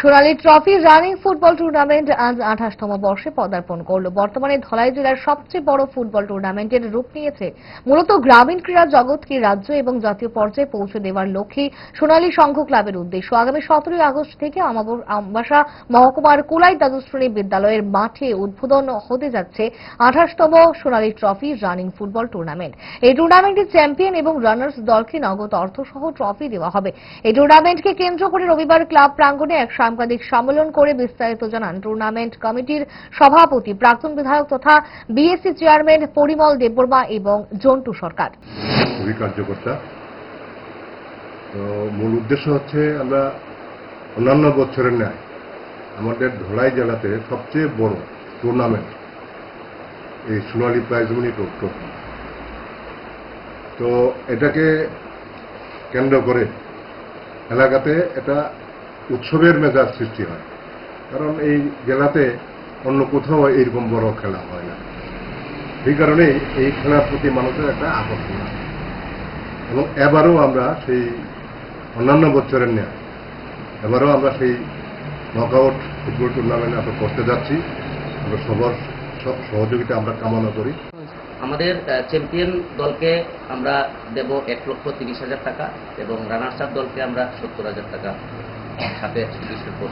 Sonali trophy running football tournament আজ আঠাশতম বর্ষে পদার্পণ করল। বর্তমানে ধলাই জেলার সবচেয়ে বড় ফুটবল টুর্নামেন্টের রূপ নিয়েছে মূলত গ্রামীণ ক্রীড়া জগৎকে রাজ্য এবং জাতীয় পর্যায়ে পৌঁছে দেওয়ার লক্ষ্যে সোনালী সংঘ ক্লাবের উদ্দেশ্য। আগামী সতেরোই আগস্ট থেকে আমবাসা মহকুমার কুলাই দ্বাদশ শ্রেণি বিদ্যালয়ের মাঠে উদ্বোধন হতে যাচ্ছে আঠাশতম Sonali trophy running football tournament. এই টুর্নামেন্টে চ্যাম্পিয়ন এবং রানার্স দলকে নগদ অর্থসহ ট্রফি দেওয়া হবে। এই টুর্নামেন্টকে কেন্দ্র করে রবিবার ক্লাব প্রাঙ্গণে এক সাংবাদিক সম্মেলন করে বিস্তারিত জানান টুর্নামেন্ট কমিটির সভাপতি, প্রাক্তন বিধায়ক তথা বিএসসি চেয়ারম্যান পরিমল দেববর্মা এবং জন্টু সরকার। কার্যকর্তা। মূল উদ্দেশ্য হচ্ছে আমরা অন্যান্য বছরের ন্যায় আমাদের ধলাই জেলাতে সবচেয়ে বড় টুর্নামেন্ট এই সোনালী প্রাইজমণি ট্রফি তো এটাকে কেন্দ্র করে এলাকাতে এটা উৎসবের মেজাজ সৃষ্টি হয়। কারণ এই জেলাতে অন্য কোথাও এইরকম বড় খেলা হয় না। সেই কারণেই এই খেলার প্রতি মানুষের একটা আকর্ষণ আছে এবং এবারও আমরা সেই অন্যান্য বছরের নেয় এবারও আমরা সেই নকআউট ফুটবল টুর্নামেন্ট আমরা করতে যাচ্ছি। আমরা সবার, সব সহযোগিতা আমরা কামনা করি। আমাদের চ্যাম্পিয়ন দলকে আমরা দেব এক লক্ষ তিরিশ হাজার টাকা এবং রানার্স আপ দলকে আমরা সত্তর হাজার টাকা। 家庭福祉福を